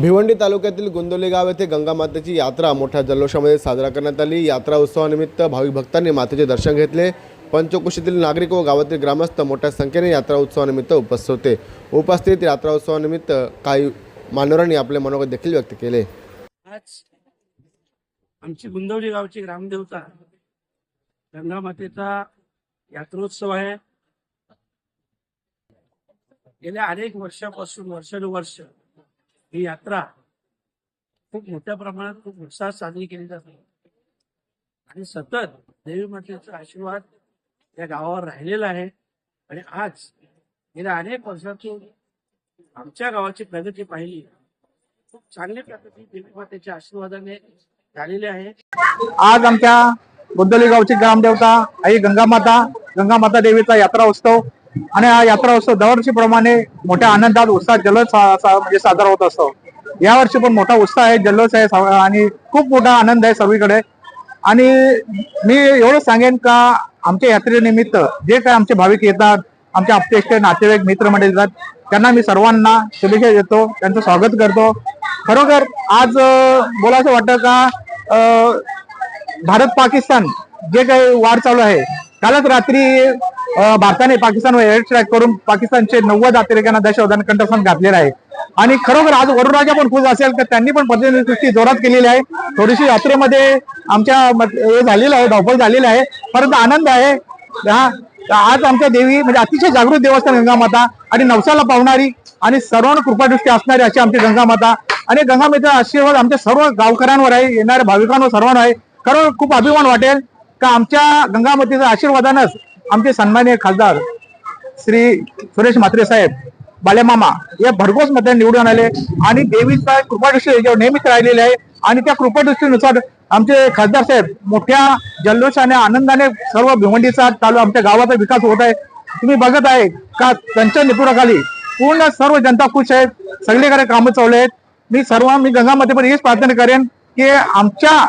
भिवंडी तालुक्यातील गोंदोली गाव येथे गंगा मातेची यात्रा मोठ्या जल्लोषामध्ये साजरा करण्यात आली. यात्रा उत्सवानिमित्त भाविक भक्तांनी मातेचे दर्शन घेतले. पंचकोशीतील नागरिक व गावातील ग्रामस्थ मोठ्या संख्येने यात्रा उत्सवानिमित्त उपस्थित होते. उपस्थित यात्रा उत्सवानिमित्त काही मानवरांनी आपले मनोगत देखील व्यक्त केले. आज आमची गुंदवली गावची ग्रामदेवता गंगा मातेचा यात्रोत्सव आहे. गेल्या अनेक वर्षापासून वर्षानुवर्ष ही यात्रा खूप मोठ्या प्रमाणात खूप उत्साहात साजरी केली जाते. आणि सतत देवी मातेचा आशीर्वाद या गावावर राहिलेला आहे. आणि आज गेल्या अनेक वर्षातून आमच्या गावाची प्रगती पाहिली. खूप चांगली प्रगती देवी मातेच्या आशीर्वादाने झालेली आहे. आज आमच्या बुद्धली गावची ग्रामदेवता आई गंगामाता गंगामाता देवीचा यात्रा उत्सव आणि हा यात्रा उत्सव दरवर्षीप्रमाणे मोठ्या आनंदात उत्साहात जल्लोष म्हणजे साजरा होत असतो. यावर्षी पण मोठा उत्साह आहे जल्लोष आहे आणि खूप मोठा आनंद आहे सगळीकडे. आणि मी एवढं सांगेन का आमच्या यात्रेनिमित्त जे काय आमचे भाविक येतात आमचे आपतेष्ट नातेवाईक मित्रमंडळी येतात त्यांना मी सर्वांना शुभेच्छा देतो त्यांचं स्वागत करतो. खरोखर आज बोलायचं वाटतं का अं, भारत पाकिस्तान जे काही वार चालू आहे कालच रात्री भारताने पाकिस्तानवर एअर स्ट्राईक करून पाकिस्तानचे नव्वद अतिरेक्यांना दहशतवादाने कंठस्थान घातलेलं आहे. आणि खरोखर आज वरुणराजा पण खुश असेल तर त्यांनी पण प्रतिनिधी जोरात केलेली आहे. थोडीशी यात्रेमध्ये आमच्या हे झालेलं आहे धावपळ झालेली आहे. परंतु आनंद आहे. हा आज आमच्या देवी म्हणजे अतिशय जागृत देवस्थान गंगामाता आणि नवसाला पावणारी आणि सर्वांना कृपादृष्टी असणारी अशी आमची गंगामाता. आणि गंगामातेचा आशीर्वाद आमच्या सर्व गावकऱ्यांवर आहे येणाऱ्या भाविकांवर सर्वांवर आहे. खरं खूप अभिमान वाटेल का आमच्या गंगामातेच्या आशीर्वादानंच आमचे सन्माननीय खासदार श्री सुरेश म्हात्रे साहेब बालेमामा या भरघोस मध्ये निवडून आले आणि देवीचा कृपादृष्टी याच्यावर नेहमीच राहिलेली आहे. आणि त्या कृपादृष्टीनुसार आमचे खासदार साहेब मोठ्या जल्लोषाने आनंदाने सर्व भिवंडीचा चालू आमच्या गावाचा विकास होत आहे. तुम्ही बघत आहे का त्यांच्या निपुणाखाली पूर्ण सर्व जनता खुश आहेत. सगळीकडे कामं चालू आहेत. मी सर्व मी गंगामध्ये पण हेच प्रार्थना करेन की आमच्या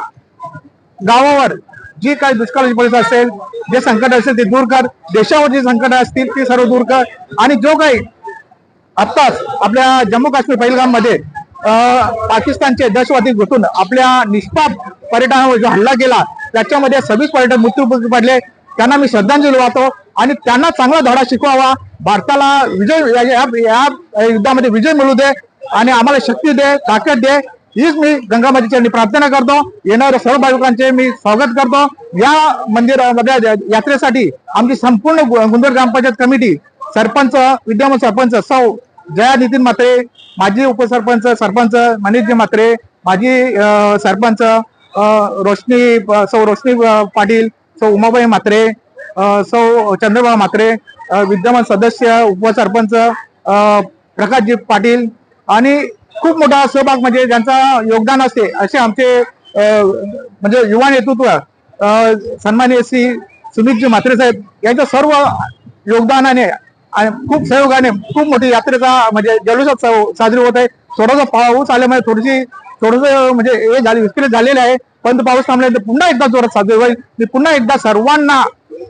गावावर जी काही दुष्काळाची परिस्थिती असेल जे संकट असेल ते दूर कर. देशावर जी संकट असतील ती सर्व दूर कर. आणि जो काही आत्ताच आपल्या जम्मू काश्मीर पहिलगाममध्ये पाकिस्तानचे दहशतवादी घुसून आपल्या निष्पाप पर्यटनावर जो हल्ला केला त्याच्यामध्ये सव्वीस पर्यटक मृत्यू पडले. त्यांना मी श्रद्धांजली वाहतो आणि त्यांना चांगला धडा शिकवावा. भारताला विजय या- या युद्धामध्ये विजय मिळू दे आणि आम्हाला शक्ती दे ताकद दे. हीच मी गंगामाची चरणी प्रार्थना करतो. येणाऱ्या सर्व भाविकांचे मी स्वागत करतो. या मंदिरामध्ये यात्रेसाठी आमची संपूर्ण गु- गुंदर ग्रामपंचायत कमिटी सरपंच विद्यमान सरपंच सौ जया नितीन म्हात्रे माजी उपसरपंच सरपंच मनीषजी म्हात्रे माजी सरपंच रोशनी सौ रोशनी पाटील सौ उमाबाई म्हात्रे सौ चंद्रबाबा म्हात्रे विद्यमान सदस्य उपसरपंच प्रकाशजी पाटील आणि खूप मोठा सहभाग म्हणजे ज्यांचा योगदान असते असे आमचे म्हणजे युवा नेतृत्व सन्मान्य श्री सुमितजी म्हात्रे साहेब यांच्या सर्व योगदानाने आणि खूप सहयोगाने खूप मोठी यात्रेचा म्हणजे जल्लोषात साजरी होत आहे. थोडासा पाऊस आल्यामुळे थोडीशी थोडस म्हणजे हे झाले विस्कळीत झालेले आहे. पण पाऊस थांबल्यानंतर पुन्हा एकदा जोरात साजरी होईल. मी पुन्हा एकदा सर्वांना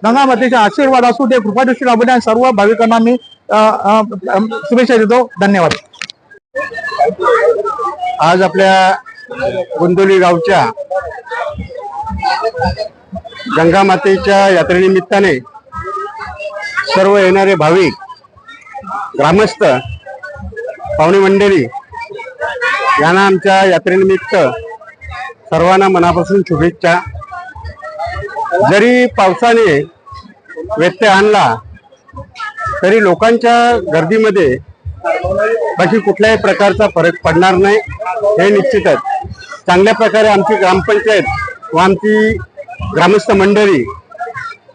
गंगामातेचा आशीर्वाद असू दे कृपादृष्टी लाभू सर्व भाविकांना मी शुभेच्छा देतो. धन्यवाद. आज आपल्या गोंदोली गावच्या गंगा मातेच्या यात्रेनिमित्ताने सर्व येणारे भाविक ग्रामस्थ पाहुणे मंडळी यांना आमच्या यात्रेनिमित्त सर्वांना मनापासून शुभेच्छा. जरी पावसाने व्यत्यय आणला तरी लोकांच्या गर्दीमध्ये बाकी कुठल्याही प्रकारचा फरक पडणार नाही. हे निश्चितच चांगल्या प्रकारे आमची ग्रामपंचायत व आमची ग्रामस्थ मंडळी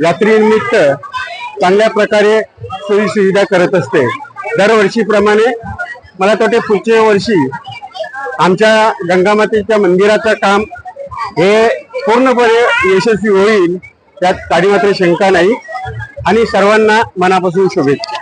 यात्रेनिमित्त चांगल्या प्रकारे सोयी सुविधा करत असते. दरवर्षीप्रमाणे मला तर वाटते पुढच्या वर्षी आमच्या गंगामातेच्या मंदिराचं काम हे पूर्णपणे यशस्वी होईल. त्यात काडी मात्र शंका नाही. आणि सर्वांना मनापासून शुभेच्छा.